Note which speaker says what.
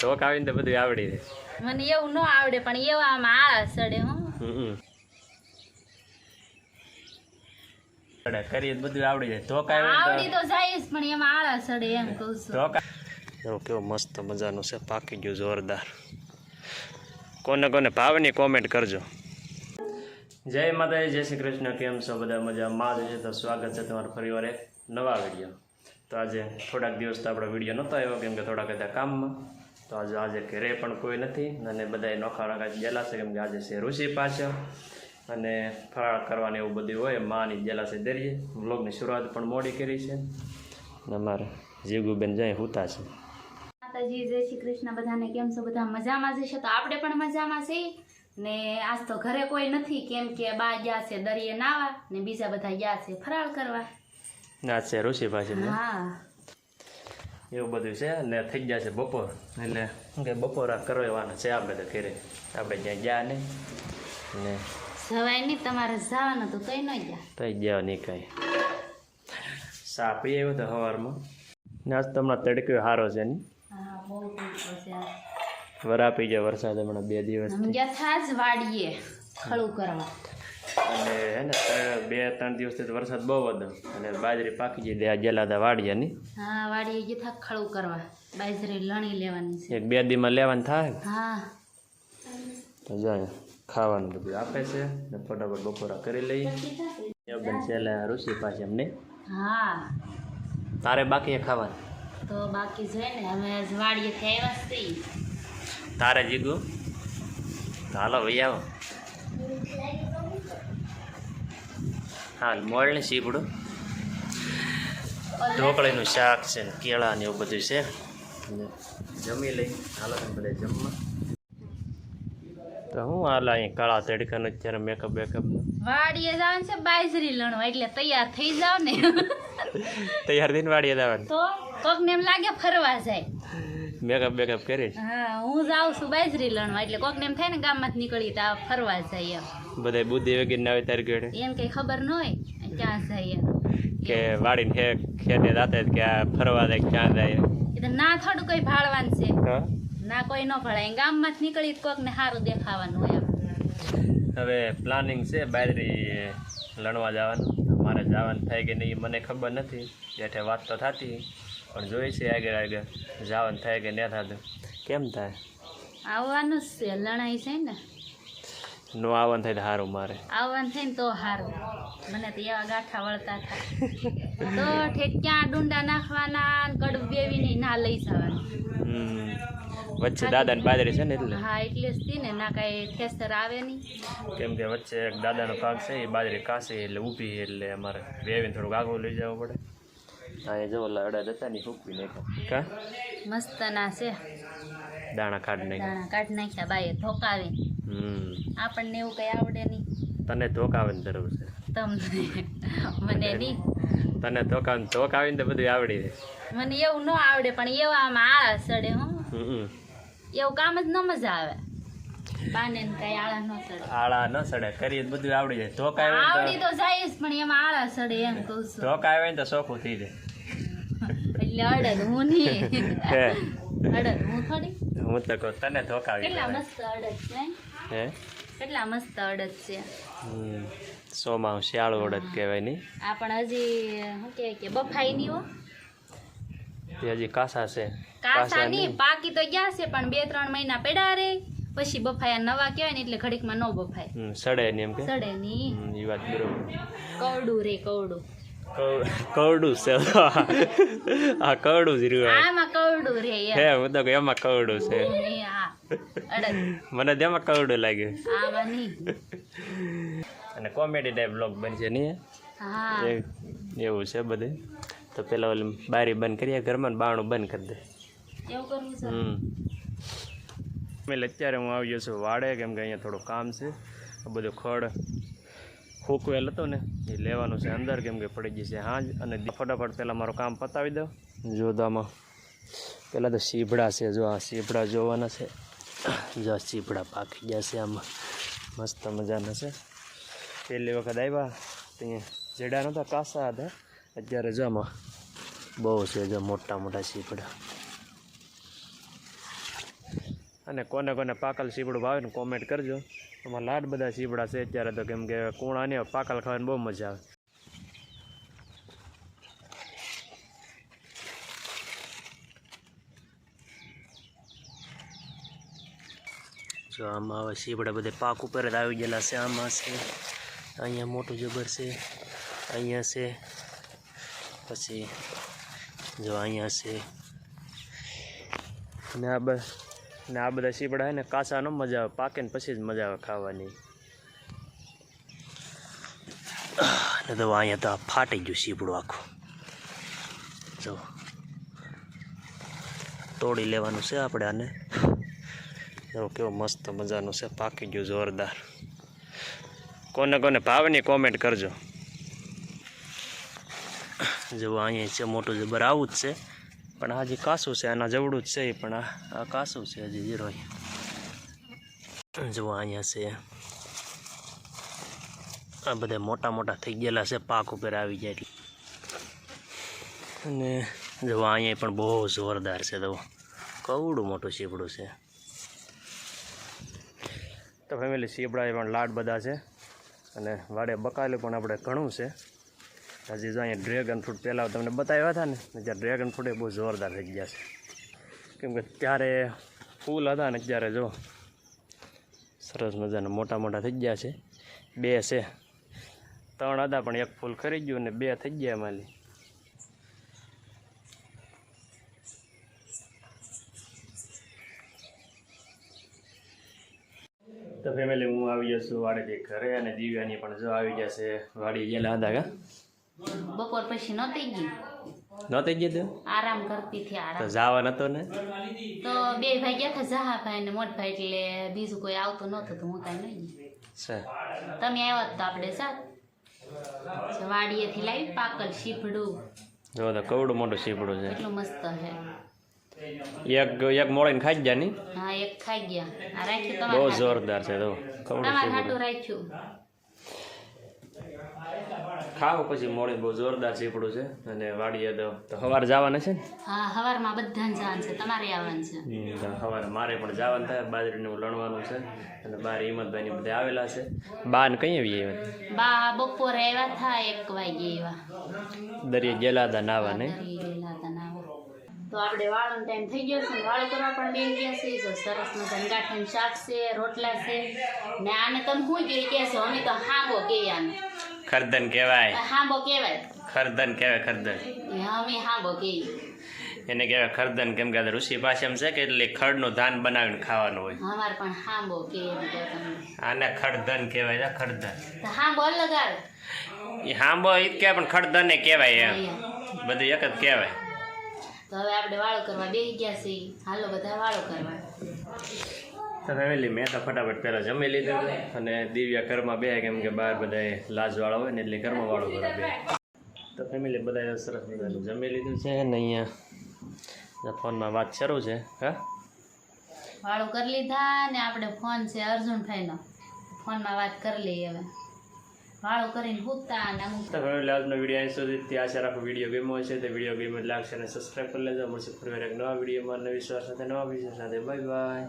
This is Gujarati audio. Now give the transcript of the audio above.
Speaker 1: ચોક આવીને તો બધું આવડી જાય.
Speaker 2: મને એવું ન આવડે પણ એવા આમાં આળા સડે હું.
Speaker 1: કરીએ તો બધું આવડી જાય. ચોક
Speaker 2: આવડી તો જાય પણ એમાં આળા સડે એમ કહું છું.
Speaker 1: ચોક એવો કેવો મસ્ત મજાનું છે પાકી ગયું જોરદાર. કોને કોને ભાવની કોમેન્ટ કરજો. જય માતાજી જય શ્રી કૃષ્ણ. કેમ છો? બધા મજામાં? જ છે તો સ્વાગત છે તમારું ફરીવાર એક નવા વીડિયો. તો આજે થોડાક દિવસ તો આપણો વીડિયો નહોતો આવ્યો કેમ કે થોડાક હતા કામમાં. તો આજે આજે ઘરે પણ કોઈ નથી અને બધાએ નોખા નોખા ગયેલા છે કેમ કે આજે છે ઋષિ પાછળ. અને ફરાળ કરવાની એવું બધું હોય માની ગયેલા છે દરિયે. વ્લોગની શરૂઆત પણ મોડી કરી છે. અમારે જીગુબેન જાય હુતા છે.
Speaker 2: માતાજી જય શ્રી કૃષ્ણ. બધાને કેમ છો? બધા મજામાં છે? તો આપણે પણ મજામાં છીએ. ને આજ તો ઘરે કોઈ નથી કેમ કે બા ગયા છે દરિયે નાવા ને બીજા બધા ગયા છે ફરાળ કરવા.
Speaker 1: ના છે ઋષિ પાછી
Speaker 2: હા.
Speaker 1: એવું બધું છે ને થઈ છે બપોર. એટલે શું કે બપોરા કરવાના છે આપણે તો ઘરે. આપણે ત્યાં ગયા નહીં. ને
Speaker 2: સવાય નહીં તમારે જવાનું તો કઈ ન ગયા.
Speaker 1: થઈ ગયા નહીં કઈ. સા પી આવ્યો તો સવારમાં ને આજ તમને તડક્યો સારો છે
Speaker 2: ને.
Speaker 1: વરા પી ગયા વરસાદ હમણાં બે દિવસ
Speaker 2: અમે ગયા થા વાડીએ ખળું કરવા.
Speaker 1: અને હે ને ત્રણ- બે ત્રણ દિવસથી તો વરસાદ બહુ હતો. અને બાજરી પાકી જઈ ત્યાં ગયેલા હતા વાડિયાની.
Speaker 2: હા વાડીએ જે થાક ખળું કરવા. બાજરી લણી લેવાની છે.
Speaker 1: એક બે દીમાં લેવાની થાય?
Speaker 2: હા.
Speaker 1: તો જાય ખાવાનું બધું આપે છે. ને ફટાફટ બપોરા કરી લઈએ. બેન છેલ્લે ઋષિ પાસે અમને
Speaker 2: હા.
Speaker 1: તારે બાકી એ ખાવાનું?
Speaker 2: તો બાકી છે ને અમે વાડીએ આવ્યા છીએ.
Speaker 1: તારે જીગુ? ચાલો હાલો ભાઈ આવો. હાલ મોળ ને સીપડું ઢોકળીનું શાક છે ને કેળા ને એવું બધું છે. જમી લઈ. હાલો બધા જમવા. તો હું હાલ અહીંયા કાળા તડકાનું અત્યારે મેકઅપ બેકઅપનું
Speaker 2: વાડીએ જવાનું છે બાજરી લણવા એટલે તૈયાર થઈ જાવ ને.
Speaker 1: તૈયાર થઈને વાડીએ જવાનું?
Speaker 2: તો કોકને એમ લાગે ફરવા જાય.
Speaker 1: મેકઅપ બેકઅપ કરી?
Speaker 2: હા હું જાઉં છું બાજરી લણવા એટલે કોકને એમ થાય ને ગામમાંથી નીકળી તો ફરવા જાય એમ.
Speaker 1: બધા બુદ્ધિ વગેરે હોય તારી ઘરે.
Speaker 2: એમ કઈ ખબર ન હોય ક્યાં જાય
Speaker 1: કે વાડીને હે ખેતે જાતે જ કે આ ફરવા જાય ક્યાં જાય.
Speaker 2: એટલે ના થોડું કઈ ભાળવાનું છે. ના કોઈ ન ભળાય ગામમાંથી નીકળી કોક ને સારું દેખાવાનું હોય એમ.
Speaker 1: હવે પ્લાનિંગ છે બાજરી લણવા જવાનું. મારે જવાનું થાય કે નહીં મને ખબર નથી. જેઠે વાત તો થતી. પણ જોઈએ છે આગળ આગળ. જવાનું થાય કે ન થતું. કેમ થાય?
Speaker 2: આવવાનું જ છે લણાઈ છે ને.
Speaker 1: નો આવન થાય તો સારું મારે.
Speaker 2: આવવાનું થાય ને તો સારું મને તો એવા ગાંઠા વળતા હતા. તો ઠેક ક્યાં ડુંડા નાખવાના ને કડું બેવીને ના લઈ જવાનું.
Speaker 1: વચ્ચે દાદાની બાજરી છે ને એટલે?
Speaker 2: હા એટલે જ થી ને ના કાંઈ ઠેસર આવે નહીં.
Speaker 1: કેમ કે વચ્ચે એક દાદાનો પાક છે એ બાજરી કાશે એટલે ઊભી એટલે અમારે વેવીને થોડુંક આગળ લઈ જવું પડે. હા એ જો ઓલા હતા ને સૂકવી નાખ્યા. કા
Speaker 2: મસ્ત ના છે.
Speaker 1: દાણા કાઢ નાખ્યા.
Speaker 2: દાણા કાઢ નાખ્યા બાઈએ ધોકાવી.
Speaker 1: હમ.
Speaker 2: આપણને એવું કઈ આવડે નહીં.
Speaker 1: તને ધોકાવાની જરૂર છે.
Speaker 2: તમને. મને નહીં.
Speaker 1: તને ધોકા ધોકાવીને તો બધું આવડી જાય.
Speaker 2: મને એવું ન આવડે પણ એવા આમાં આળા સડે હું. એવું કામ જ ન મજા આવે. બાને કઈ આળા ન સડે
Speaker 1: આળા ન સડે કરીએ તો બધું આવડી જાય. ધોકાવે
Speaker 2: આવડી તો જાય પણ એમાં આળા સડે એમ કહું છું.
Speaker 1: ધોકાવે ને તો સોખું થઈ જાય.
Speaker 2: એટલે અડદ હું નહીં. અડદ હું થોડી?
Speaker 1: હું તો કહું તને ધોકાવી
Speaker 2: કેટલા. મસ્ત અડદ છે
Speaker 1: હે?
Speaker 2: કેટલા મસ્ત અડદ છે.
Speaker 1: સોમાં શિયાળો ઓળખ કહેવાય નહીં.
Speaker 2: આ પણ હજી શું કહેવાય કે બફાઈ નહીં હો.
Speaker 1: તે હજી કાસા છે.
Speaker 2: કાસા નહીં પાકી તો ગયા છે પણ બે ત્રણ મહિના પડ્યા રે. પછી બફાયા નવા કહેવાય ને એટલે ઘડીકમાં ન બફાય.
Speaker 1: સડે નહીં એમ કે?
Speaker 2: સડે નહીં.
Speaker 1: એ વાત બરોબર.
Speaker 2: કવડું રે કવડું.
Speaker 1: કવડું છે. આ કવડું જ રહ્યું.
Speaker 2: આમાં રે
Speaker 1: હે હું તો એમાં કવડું છે. મને તો એમાં કવડું લાગ્યું અને કોમેડી ટાઈપ બ્લોગ બનશે નહીં એવું છે બધે. તો પેલા ઓલી બારી બંધ કરીએ ઘરમાં બાણું બંધ કરી દે. હમ. એટલે અત્યારે હું આવ્યો છું વાડે કેમ કે અહીંયા થોડું કામ છે. બધું ખડ ફૂકવેલ હતો ને, એ લેવાનું છે અંદર, કેમ કે પડી જશે હાજ. અને દી- ફટાફટ પહેલાં મારું કામ પતાવી દઉં. જોદામાં પહેલાં તો સીભડા છે, જો આ સીભડા જોવાના છે. જો સીભડા પાકી ગયા છે આમાં. મસ્ત મજાના છે. પહેલી વખત આવ્યા ત્યાં જેડા નહોતા કાસા હતા. અત્યારે જો બહુ છે, જો મોટા મોટા સીભડા અને કોને કોને પાકલ શીપડું ભાવે ને કોમેન્ટ કરજો. એમાં લાડ બધા શીપડા છે અત્યારે તો કેમ કે કુણા ને પાકલ ખાવાની બહુ મજા આવે. જો આમાં હવે શીપડા બધે પાક ઉપર જ આવી ગયેલા છે. આમાં છે, અહીંયા મોટું જબર છે, અહીંયા છે, પછી જો અહીંયા છે. અને આ બસ ને આ બધા સીપડા હોય ને કાચા ન મજા આવે પાકે ને પછી જ મજા આવે ખાવાની. ને તો અહીંયા તો ફાટી ગયું સીપડું આખું. જો. તોડી લેવાનું છે આપણે આને. જો, કેવો મસ્ત મજાનું છે, પાકી ગયું જોરદાર. કોને કોને ભાવની કોમેન્ટ કરજો. જો, અહીંયા છે, મોટું જબર આવું જ છે. પણ આ કાસું છે, આના જવડું જ છે પણ આ કાસું છે હજી જીરો જો અહીંયા છે. આ બધા મોટા મોટા થઈ ગયેલા છે, પાક ઉપર આવી જાય એટલે. અને જો અહીંયા પણ બહુ જોરદાર છે તો કવડું મોટું સીપડું છે. તો ફેમિલી શીપડા પણ લાડ બધા છે. અને વાડે બકાલું પણ આપણે ઘણું છે. હજી જો અહીંયા ડ્રેગન ફ્રૂટ પહેલાં તમને બતાવ્યા હતા ને ત્યારે ડ્રેગન ફ્રૂટ એ બહુ જોરદાર થઈ ગયા છે. કેમ કે ત્યારે ફૂલ હતા ને અત્યારે જો, સરસ મજાના મોટા મોટા થઈ ગયા છે. બે છે, ત્રણ હતા પણ એક ફૂલ ખરી ગયું ને બે થઈ ગયા માલી તો ફેમિલી હું આવી ગયો છું વાડીથી ઘરે અને દિવ્યાની પણ જો આવી જશે વાડી ગયેલા હતા કા?
Speaker 2: બપોર પછી નહોતી ગઈ
Speaker 1: નહોતી ગઈ તું
Speaker 2: આરામ કરતી હતી આરામ.
Speaker 1: જવા નતો ને?
Speaker 2: તો બે ભાઈ ગયા હતા જહાભાઈ ને મોટભાઈ એટલે બીજું કોઈ આવતું નહોતું તો હું કાંઈ નહીં. તમે આવ્યા તો આપણે સાત. વાડીએથી લાવી પાકલ શીફડું
Speaker 1: જો તો કવડું મોટું સીપડું છે.
Speaker 2: એટલું મસ્ત છે.
Speaker 1: એક એક મોળીને ખાઈ ગયા ની?
Speaker 2: હા એક ખાઈ ગયા. આ રાખ્યું
Speaker 1: બહુ. જોરદાર છે તો કવડું
Speaker 2: તમારે રાખ્યું.
Speaker 1: ખાવ પછી મોડે બહુ જોરદાર સીપડું છે અને વાડીએ તો તો સવારે જવાના છે ને?
Speaker 2: હા હવારમાં બધાને જવાનું છે તમારે આવવાનું છે.
Speaker 1: તો સવારે મારે પણ જવાનું થાય બાજરીને લણવાનું છે અને બાર હિંમતભાઈ ને બધા આવેલા છે. બા ને કઈ આવી આવ્યા?
Speaker 2: બા બપોરે આવ્યા હતા એક વાગે આવ્યા.
Speaker 1: દરિયે ગયેલા હતા નાવા. ને.
Speaker 2: તો આપણે વાળનો ટાઈમ થઈ ગયો છે વાળો કરવા પણ બેન ગયા છે જો સરસ મજાનું ગાંઠિયાનું શાક છે રોટલા છે. ને આને તમે શું કહી કહેશો અમે તો હાંગો કહીએ આને
Speaker 1: ખરદન કહેવાય.
Speaker 2: હાંબો કહેવાય.
Speaker 1: ખરદન કહેવાય ખરદન.
Speaker 2: અમે હાંબો કહીએ
Speaker 1: એને કહેવાય ખરદન કેમ કે ઋષિ ભાષામાં છે કે એટલે ખડનું ધાન બનાવીને ખાવાનું હોય.
Speaker 2: અમાર પણ હાંબો તમે
Speaker 1: આને ખડદન કહેવાય છે ખડદન
Speaker 2: તો હાંબો અલગ આવે.
Speaker 1: એ હાંબો એ કે પણ એ કહેવાય એમ. બધું એક જ કહેવાય.
Speaker 2: તો હવે આપણે વાળો કરવા બેસી ગયા છે હાલો બધા વાળો કરવા.
Speaker 1: તો ફેમિલી મેં તો ફટાફટ પહેલાં જમી લીધું અને દિવ્યા ઘરમાં બે કેમ કે બહાર બધા લાજવાળા હોય ને એટલે ઘરમાં વાળો કરે બે તો ફેમિલી બધા સરસ મજાનું જમી લીધું છે ને અહીંયા ફોનમાં વાત શરૂ છે હા?
Speaker 2: વાળું કરી લીધા ને આપણે ફોન છે અર્જુનભાઈનો ફોનમાં વાત કરી લઈએ હવે. વાળો કરીને પૂછતા અને
Speaker 1: તો ફેમિલી આજનો વીડિયો અહીં સુધી. ત્યાં છે રાખો વીડિયો ગેમો છે તો વીડિયો ગેમ લાગશે અને સબસ્ક્રાઈબ કરી લેજો. મળશે ફરી એક નવા વિડીયોમાં. નવી વિશ્વાસ સાથે નવા વિષય સાથે. Bye bye